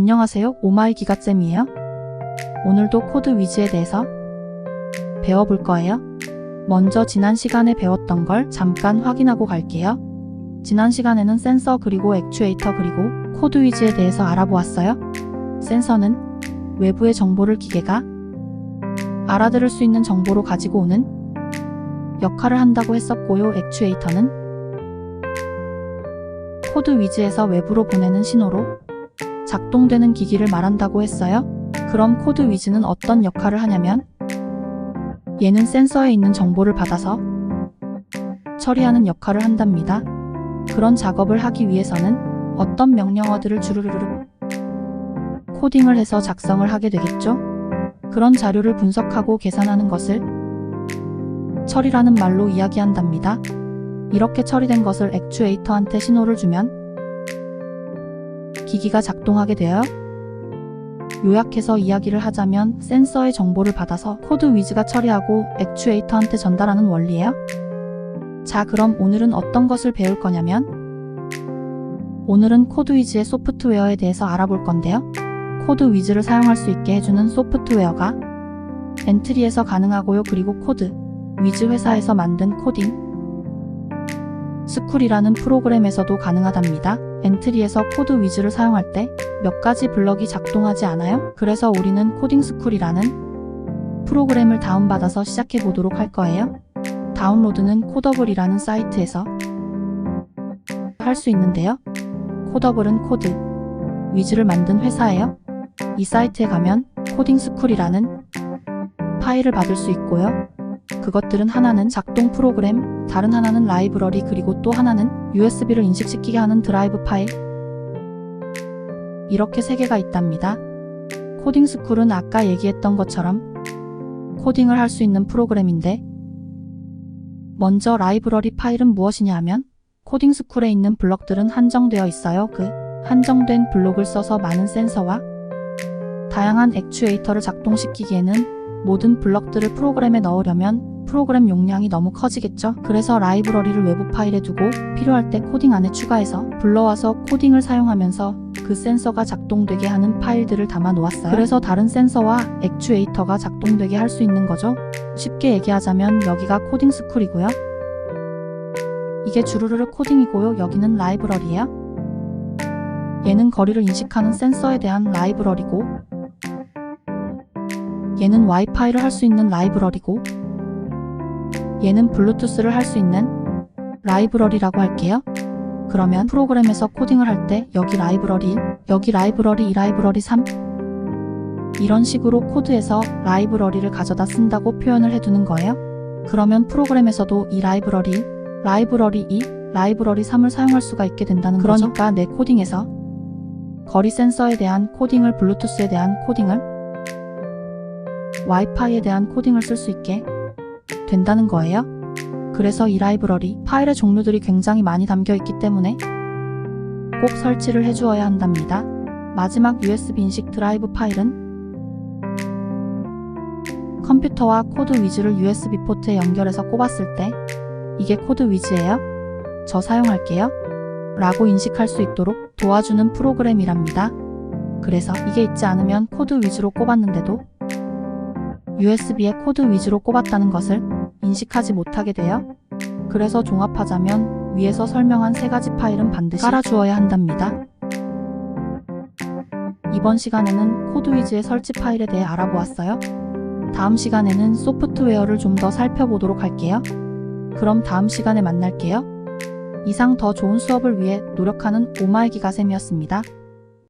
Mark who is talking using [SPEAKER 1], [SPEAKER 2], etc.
[SPEAKER 1] 안녕하세요. 오마이 기가쌤이에요. 오늘도 코드 위즈에 대해서 배워볼 거예요. 먼저 지난 시간에 배웠던 걸 잠깐 확인하고 갈게요. 지난 시간에는 센서 그리고 액추에이터 그리고 코드 위즈에 대해서 알아보았어요. 센서는 외부의 정보를 기계가 알아들을 수 있는 정보로 가지고 오는 역할을 한다고 했었고요. 액추에이터는 코드 위즈에서 외부로 보내는 신호로 작동되는 기기를 말한다고 했어요. 그럼 코드 위즈는 어떤 역할을 하냐면 얘는 센서에 있는 정보를 받아서 처리하는 역할을 한답니다. 그런 작업을 하기 위해서는 어떤 명령어들을 주르르르 코딩을 해서 작성을 하게 되겠죠? 그런 자료를 분석하고 계산하는 것을 처리라는 말로 이야기한답니다. 이렇게 처리된 것을 액추에이터한테 신호를 주면 기기가 작동하게 되어요. 요약해서 이야기를 하자면 센서의 정보를 받아서 코드 위즈가 처리하고 액추에이터한테 전달하는 원리예요. 자, 그럼 오늘은 어떤 것을 배울 거냐면 오늘은 코드 위즈의 소프트웨어에 대해서 알아볼 건데요. 코드 위즈를 사용할 수 있게 해주는 소프트웨어가 엔트리에서 가능하고요. 그리고 코드 위즈 회사에서 만든 코딩 스쿨이라는 프로그램에서도 가능하답니다. 엔트리에서 코드 위즈를 사용할 때 몇 가지 블럭이 작동하지 않아요? 그래서 우리는 코딩 스쿨이라는 프로그램을 다운받아서 시작해 보도록 할 거예요. 다운로드는 코더블이라는 사이트에서 할 수 있는데요. 코더블은 코드 위즈를 만든 회사예요. 이 사이트에 가면 코딩 스쿨이라는 파일을 받을 수 있고요. 그것들은 하나는 작동 프로그램, 다른 하나는 라이브러리, 그리고 또 하나는 USB를 인식시키게 하는 드라이브 파일. 이렇게 세 개가 있답니다. 코딩 스쿨은 아까 얘기했던 것처럼 코딩을 할 수 있는 프로그램인데 먼저 라이브러리 파일은 무엇이냐 하면 코딩 스쿨에 있는 블록들은 한정되어 있어요. 그 한정된 블록을 써서 많은 센서와 다양한 액추에이터를 작동시키기에는 모든 블럭들을 프로그램에 넣으려면 프로그램 용량이 너무 커지겠죠. 그래서 라이브러리를 외부 파일에 두고 필요할 때 코딩 안에 추가해서 불러와서 코딩을 사용하면서 그 센서가 작동되게 하는 파일들을 담아 놓았어요. 그래서 다른 센서와 액추에이터가 작동되게 할 수 있는 거죠. 쉽게 얘기하자면 여기가 코딩 스쿨이고요. 이게 주르르르 코딩이고요. 여기는 라이브러리예요. 얘는 거리를 인식하는 센서에 대한 라이브러리고 얘는 와이파이를 할 수 있는 라이브러리고 얘는 블루투스를 할 수 있는 라이브러리라고 할게요. 그러면 프로그램에서 코딩을 할 때 여기 라이브러리 1, 여기 라이브러리 2, 라이브러리 3 이런 식으로 코드에서 라이브러리를 가져다 쓴다고 표현을 해두는 거예요. 그러면 프로그램에서도 이 라이브러리 1, 라이브러리 2, 라이브러리 3을 사용할 수가 있게 된다는 거죠. 그러니까 내 코딩에서 거리 센서에 대한 코딩을 블루투스에 대한 코딩을 와이파이에 대한 코딩을 쓸 수 있게 된다는 거예요. 그래서 이 라이브러리 파일의 종류들이 굉장히 많이 담겨 있기 때문에 꼭 설치를 해주어야 한답니다. 마지막 USB 인식 드라이브 파일은 컴퓨터와 코드 위즈를 USB 포트에 연결해서 꼽았을 때 이게 코드 위즈예요. 저 사용할게요. 라고 인식할 수 있도록 도와주는 프로그램이랍니다. 그래서 이게 있지 않으면 코드 위즈로 꼽았는데도 USB에 코드 위즈로 꼽았다는 것을 인식하지 못하게 돼요. 그래서 종합하자면 위에서 설명한 세 가지 파일은 반드시 깔아주어야 한답니다. 이번 시간에는 코드 위즈의 설치 파일에 대해 알아보았어요. 다음 시간에는 소프트웨어를 좀 더 살펴보도록 할게요. 그럼 다음 시간에 만날게요. 이상 더 좋은 수업을 위해 노력하는 오마이 기가쌤이었습니다.